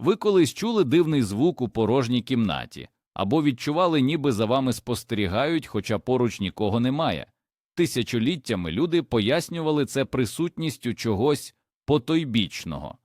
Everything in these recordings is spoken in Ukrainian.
Ви колись чули дивний звук у порожній кімнаті або відчували, ніби за вами спостерігають, хоча поруч нікого немає. Тисячоліттями люди пояснювали це присутністю чогось потойбічного.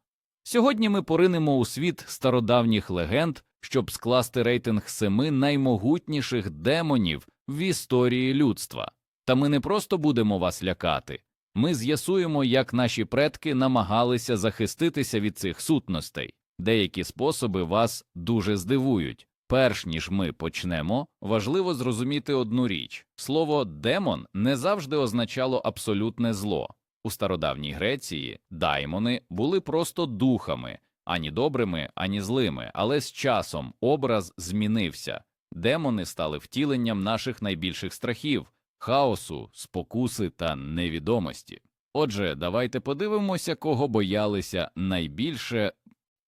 Сьогодні ми поринемо у світ стародавніх легенд, щоб скласти рейтинг семи наймогутніших демонів в історії людства. Та ми не просто будемо вас лякати. Ми з'ясуємо, як наші предки намагалися захиститися від цих сутностей. Деякі способи вас дуже здивують. Перш ніж ми почнемо, важливо зрозуміти одну річ: слово демон не завжди означало абсолютне зло. У стародавній Греції даймони були просто духами, ані добрими, ані злими, але з часом образ змінився. Демони стали втіленням наших найбільших страхів хаосу, спокуси та невідомості. Отже, давайте подивимося, кого боялися найбільше.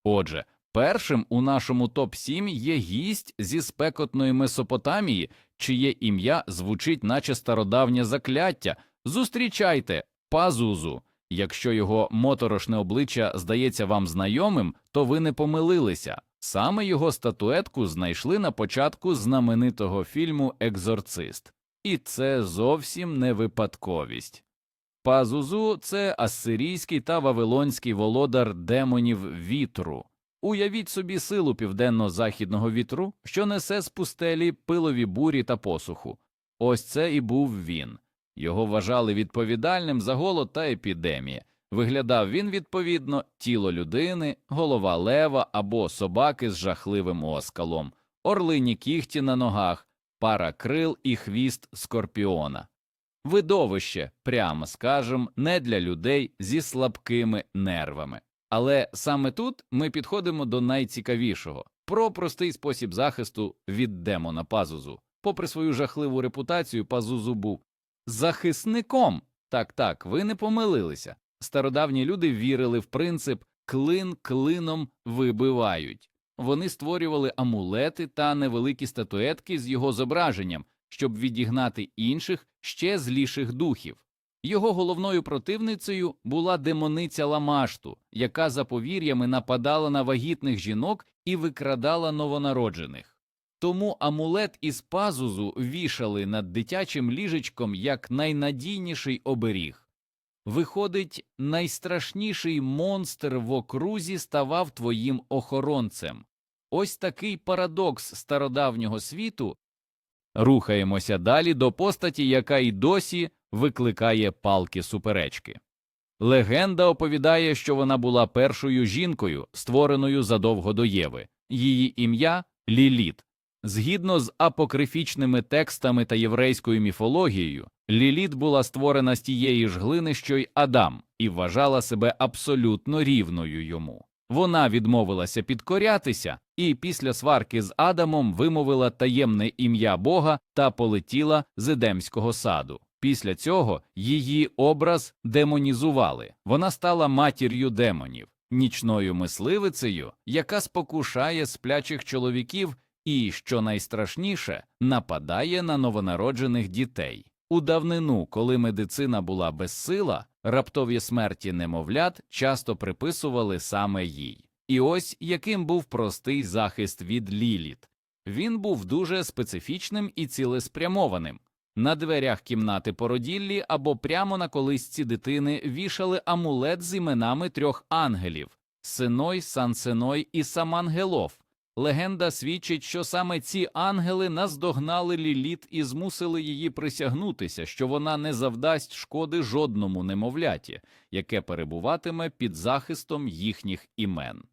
Отже, першим у нашому топ 7 є гість зі спекотної Месопотамії, чиє ім'я звучить, наче стародавнє закляття. Зустрічайте Пазузу. Якщо його моторошне обличчя здається вам знайомим, то ви не помилилися. Саме його статуетку знайшли на початку знаменитого фільму Екзорцист. І це зовсім не випадковість. Пазузу це ассирійський та вавилонський володар демонів вітру. Уявіть собі силу південно-західного вітру, що несе з пустелі пилові бурі та посуху. Ось це і був він. Його вважали відповідальним за голод та епідемії. Виглядав він відповідно тіло людини, голова лева або собаки з жахливим оскалом, орлині кігті на ногах, пара крил і хвіст скорпіона. Видовище, прямо скажем, не для людей зі слабкими нервами. Але саме тут ми підходимо до найцікавішого про простий спосіб захисту від демона пазузу. Попри свою жахливу репутацію, пазузу був захисником. Так, так, ви не помилилися. Стародавні люди вірили в принцип клин клином вибивають. Вони створювали амулети та невеликі статуетки з його зображенням, щоб відігнати інших ще зліших духів. Його головною противницею була демониця Ламашту, яка за повір'ями нападала на вагітних жінок і викрадала новонароджених. Тому амулет із пазузу вішали над дитячим ліжечком як найнадійніший оберіг. Виходить, найстрашніший монстр в окрузі ставав твоїм охоронцем. Ось такий парадокс стародавнього світу. Рухаємося далі до постаті, яка й досі викликає палки суперечки. Легенда оповідає, що вона була першою жінкою, створеною задовго до Єви. Її ім'я Ліліт. Згідно з апокрифічними текстами та єврейською міфологією, Ліліт була створена з тієї ж глини, що й Адам, і вважала себе абсолютно рівною йому. Вона відмовилася підкорятися і після сварки з Адамом вимовила таємне ім'я Бога та полетіла з Едемського саду. Після цього її образ демонізували. Вона стала матір'ю демонів, нічною мисливицею, яка спокушає сплячих чоловіків і, що найстрашніше, нападає на новонароджених дітей. У давнину, коли медицина була безсила, раптові смерті немовлят часто приписували саме їй. І ось яким був простий захист від ліліт. Він був дуже специфічним і цілеспрямованим. На дверях кімнати породіллі або прямо на колисці дитини вішали амулет з іменами трьох ангелів Синой, Сансеной і Самангелов. Легенда свідчить, що саме ці ангели наздогнали ліліт і змусили її присягнутися, що вона не завдасть шкоди жодному немовляті, яке перебуватиме під захистом їхніх імен.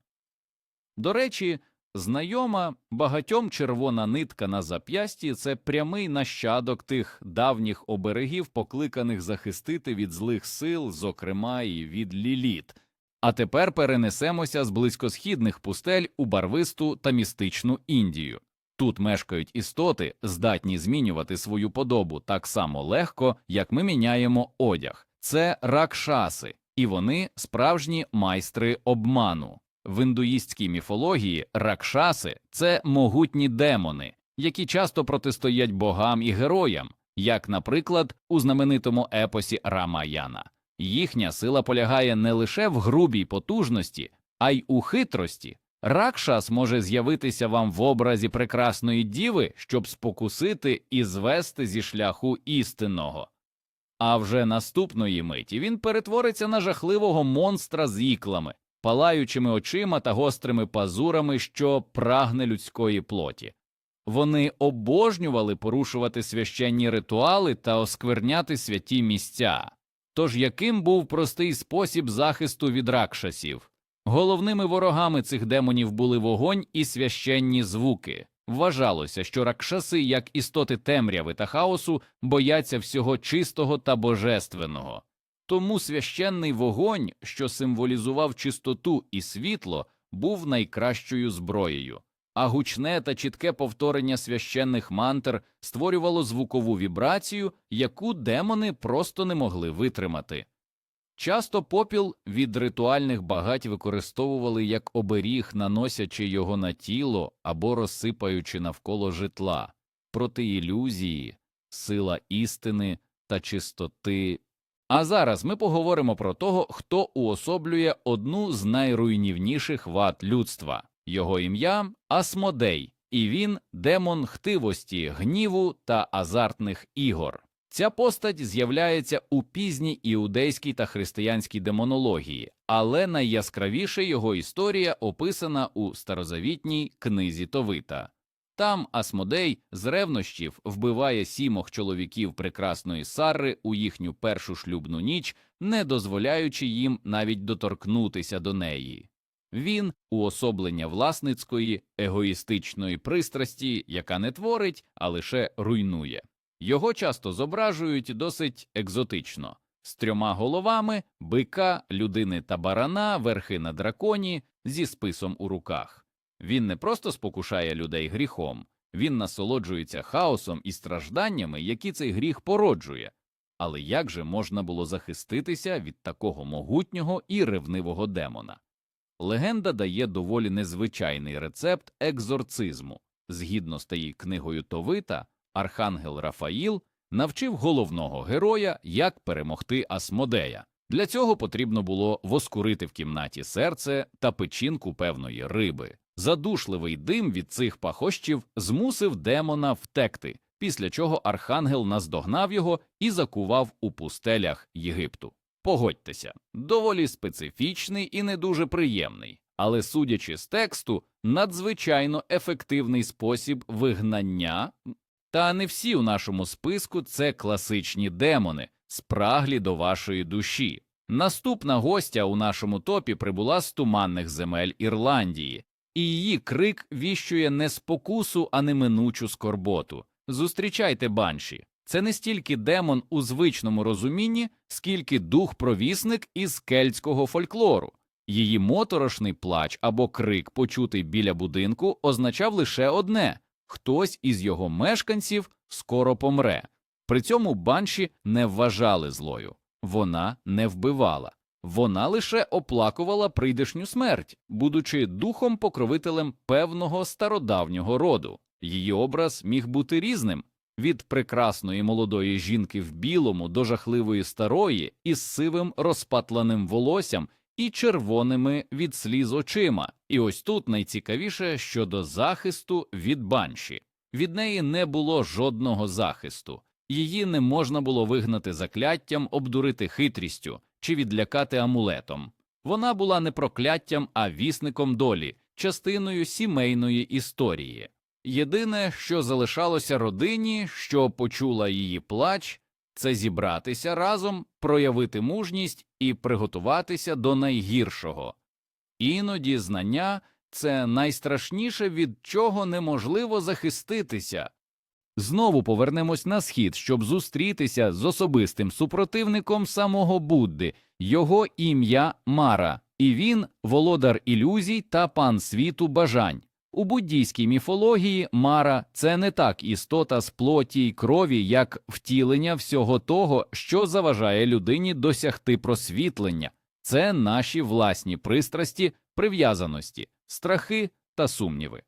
До речі, знайома багатьом червона нитка на зап'ясті це прямий нащадок тих давніх оберегів, покликаних захистити від злих сил, зокрема і від ліліт. А тепер перенесемося з близькосхідних пустель у барвисту та містичну Індію. Тут мешкають істоти, здатні змінювати свою подобу так само легко, як ми міняємо одяг. Це ракшаси, і вони справжні майстри обману. В індуїстській міфології ракшаси це могутні демони, які часто протистоять богам і героям, як, наприклад, у знаменитому епосі Рамаяна. Їхня сила полягає не лише в грубій потужності, а й у хитрості. Ракшас може з'явитися вам в образі прекрасної діви, щоб спокусити і звести зі шляху істинного. А вже наступної миті він перетвориться на жахливого монстра з іклами, палаючими очима та гострими пазурами, що прагне людської плоті. Вони обожнювали порушувати священні ритуали та оскверняти святі місця. Тож яким був простий спосіб захисту від ракшасів? Головними ворогами цих демонів були вогонь і священні звуки. Вважалося, що ракшаси, як істоти темряви та хаосу, бояться всього чистого та божественного. Тому священний вогонь, що символізував чистоту і світло, був найкращою зброєю, а гучне та чітке повторення священних мантр створювало звукову вібрацію, яку демони просто не могли витримати. Часто попіл від ритуальних багать використовували як оберіг, наносячи його на тіло або розсипаючи навколо житла, проти ілюзії, сила істини та чистоти. А зараз ми поговоримо про того, хто уособлює одну з найруйнівніших вад людства. Його ім'я Асмодей, і він демон хтивості, гніву та азартних ігор. Ця постать з'являється у пізній іудейській та християнській демонології, але найяскравіше його історія описана у старозавітній книзі Товита. Там Асмодей з ревнощів вбиває сімох чоловіків прекрасної Сарри у їхню першу шлюбну ніч, не дозволяючи їм навіть доторкнутися до неї. Він уособлення власницької, егоїстичної пристрасті, яка не творить, а лише руйнує. Його часто зображують досить екзотично з трьома головами, бика, людини та барана, верхи на драконі зі списом у руках. Він не просто спокушає людей гріхом, він насолоджується хаосом і стражданнями, які цей гріх породжує. Але як же можна було захиститися від такого могутнього і ревнивого демона? Легенда дає доволі незвичайний рецепт екзорцизму. Згідно з тією книгою Товита, архангел Рафаїл навчив головного героя, як перемогти Асмодея. Для цього потрібно було воскурити в кімнаті серце та печінку певної риби. Задушливий дим від цих пахощів змусив демона втекти, після чого архангел наздогнав його і закував у пустелях Єгипту. Погодьтеся, доволі специфічний і не дуже приємний, але, судячи з тексту, надзвичайно ефективний спосіб вигнання. Та не всі у нашому списку це класичні демони, спраглі до вашої душі. Наступна гостя у нашому топі прибула з туманних земель Ірландії, і її крик віщує не спокусу, а неминучу скорботу. Зустрічайте банші. Це не стільки демон у звичному розумінні, скільки дух-провісник із кельтського фольклору. Її моторошний плач або крик, почутий біля будинку, означав лише одне хтось із його мешканців скоро помре. При цьому банші не вважали злою, вона не вбивала, вона лише оплакувала прийдешню смерть, будучи духом покровителем певного стародавнього роду. Її образ міг бути різним від прекрасної молодої жінки в білому до жахливої старої із сивим розпатланим волоссям і червоними від сліз очима. І ось тут найцікавіше щодо захисту від банші. Від неї не було жодного захисту, її не можна було вигнати закляттям, обдурити хитрістю чи відлякати амулетом. Вона була не прокляттям, а вісником долі, частиною сімейної історії. Єдине, що залишалося родині, що почула її плач, це зібратися разом, проявити мужність і приготуватися до найгіршого. Іноді знання це найстрашніше, від чого неможливо захиститися. Знову повернемось на схід, щоб зустрітися з особистим супротивником самого Будди, його ім'я Мара, і він володар ілюзій та пан світу бажань. У буддійській міфології Мара це не так істота з плоті й крові, як втілення всього того, що заважає людині досягти просвітлення, це наші власні пристрасті, прив'язаності, страхи та сумніви.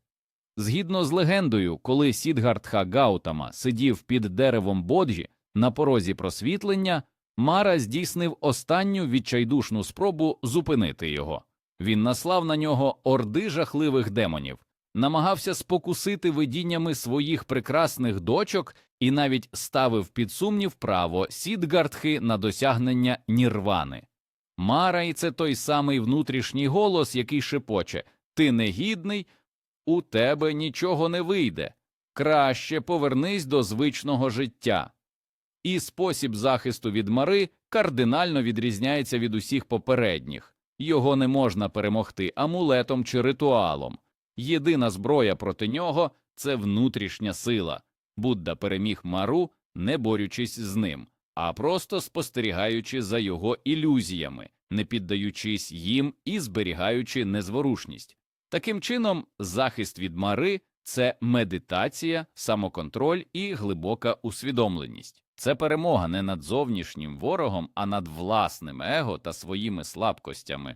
Згідно з легендою, коли Сідгартха Гаутама сидів під деревом Боджі на порозі просвітлення, Мара здійснив останню відчайдушну спробу зупинити його. Він наслав на нього орди жахливих демонів, намагався спокусити видіннями своїх прекрасних дочок і навіть ставив під сумнів право Сідгартхи на досягнення нірвани. Мара це той самий внутрішній голос, який шепоче Ти негідний, у тебе нічого не вийде. Краще повернись до звичного життя. І спосіб захисту від мари кардинально відрізняється від усіх попередніх його не можна перемогти амулетом чи ритуалом. Єдина зброя проти нього це внутрішня сила. Будда переміг мару, не борючись з ним, а просто спостерігаючи за його ілюзіями, не піддаючись їм і зберігаючи незворушність. Таким чином, захист від мари це медитація, самоконтроль і глибока усвідомленість. Це перемога не над зовнішнім ворогом, а над власним его та своїми слабкостями.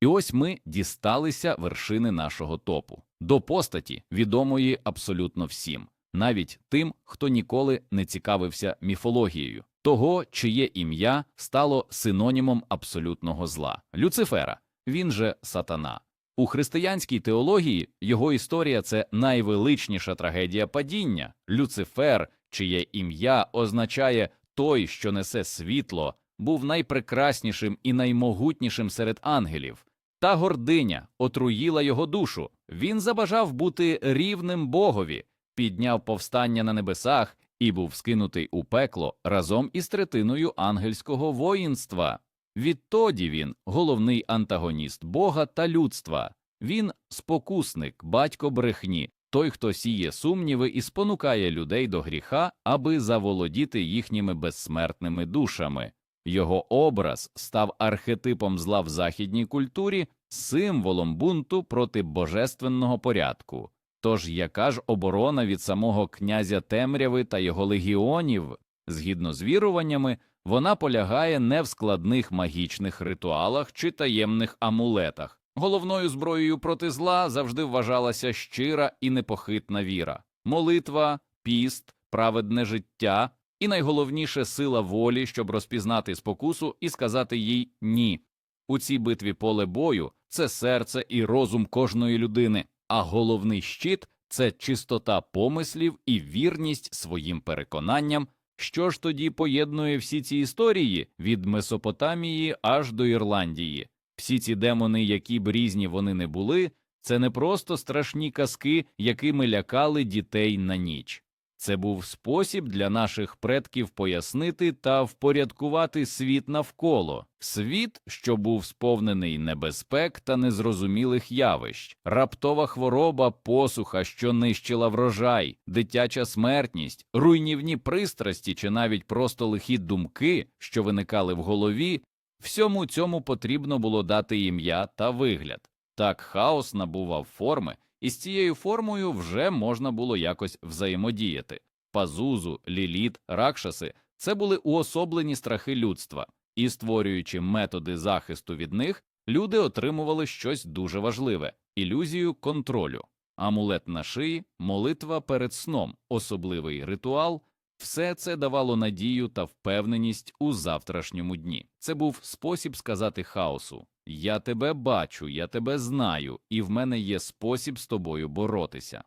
І ось ми дісталися вершини нашого топу до постаті, відомої абсолютно всім, навіть тим, хто ніколи не цікавився міфологією, того, чиє ім'я стало синонімом абсолютного зла Люцифера, він же сатана. У християнській теології його історія це найвеличніша трагедія падіння. Люцифер, чиє ім'я означає той, що несе світло, був найпрекраснішим і наймогутнішим серед ангелів. Та гординя отруїла його душу. Він забажав бути рівним Богові, підняв повстання на небесах і був скинутий у пекло разом із третиною ангельського воїнства. Відтоді він головний антагоніст Бога та людства. Він спокусник, батько брехні, той, хто сіє сумніви і спонукає людей до гріха, аби заволодіти їхніми безсмертними душами. Його образ став архетипом зла в західній культурі, символом бунту проти божественного порядку. Тож яка ж оборона від самого князя темряви та його легіонів? Згідно з віруваннями, вона полягає не в складних магічних ритуалах чи таємних амулетах. Головною зброєю проти зла завжди вважалася щира і непохитна віра, молитва, піст, праведне життя і найголовніше сила волі, щоб розпізнати спокусу і сказати їй ні. У цій битві поле бою це серце і розум кожної людини, а головний щит це чистота помислів і вірність своїм переконанням. Що ж тоді поєднує всі ці історії від Месопотамії аж до Ірландії? Всі ці демони, які б різні вони не були, це не просто страшні казки, якими лякали дітей на ніч. Це був спосіб для наших предків пояснити та впорядкувати світ навколо, світ, що був сповнений небезпек та незрозумілих явищ, раптова хвороба, посуха, що нищила врожай, дитяча смертність, руйнівні пристрасті чи навіть просто лихі думки, що виникали в голові. Всьому цьому потрібно було дати ім'я та вигляд. Так хаос набував форми, і з цією формою вже можна було якось взаємодіяти. Пазузу, ліліт, ракшаси це були уособлені страхи людства, і, створюючи методи захисту від них, люди отримували щось дуже важливе ілюзію контролю, амулет на шиї, молитва перед сном, особливий ритуал. Все це давало надію та впевненість у завтрашньому дні. Це був спосіб сказати хаосу Я тебе бачу, я тебе знаю, і в мене є спосіб з тобою боротися.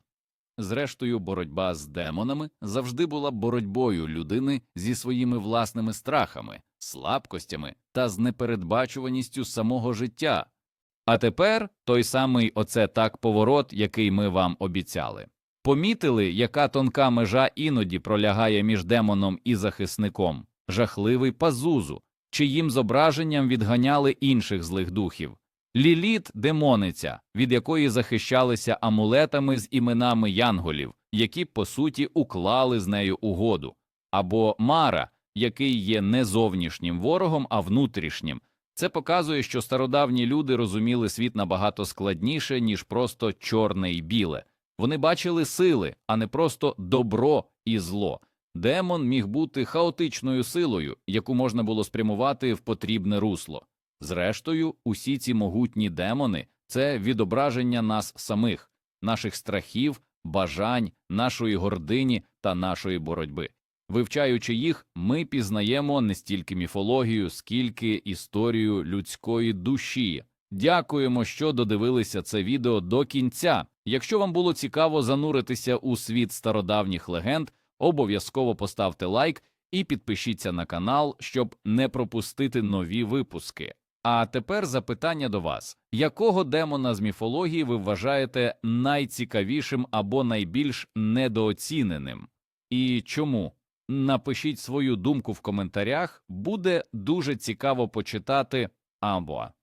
Зрештою, боротьба з демонами завжди була боротьбою людини зі своїми власними страхами, слабкостями та з непередбачуваністю самого життя. А тепер той самий оце так поворот, який ми вам обіцяли. Помітили, яка тонка межа іноді пролягає між демоном і захисником, жахливий пазузу, чиїм зображенням відганяли інших злих духів, ліліт демониця, від якої захищалися амулетами з іменами янголів, які по суті уклали з нею угоду, або Мара, який є не зовнішнім ворогом, а внутрішнім. Це показує, що стародавні люди розуміли світ набагато складніше, ніж просто чорне і біле. Вони бачили сили, а не просто добро і зло. Демон міг бути хаотичною силою, яку можна було спрямувати в потрібне русло. Зрештою, усі ці могутні демони це відображення нас самих, наших страхів, бажань, нашої гордині та нашої боротьби. Вивчаючи їх, ми пізнаємо не стільки міфологію, скільки історію людської душі, Дякуємо, що додивилися це відео до кінця. Якщо вам було цікаво зануритися у світ стародавніх легенд, обов'язково поставте лайк і підпишіться на канал, щоб не пропустити нові випуски. А тепер запитання до вас: якого демона з міфології ви вважаєте найцікавішим або найбільш недооціненим? І чому? Напишіть свою думку в коментарях, буде дуже цікаво почитати. Амбуа.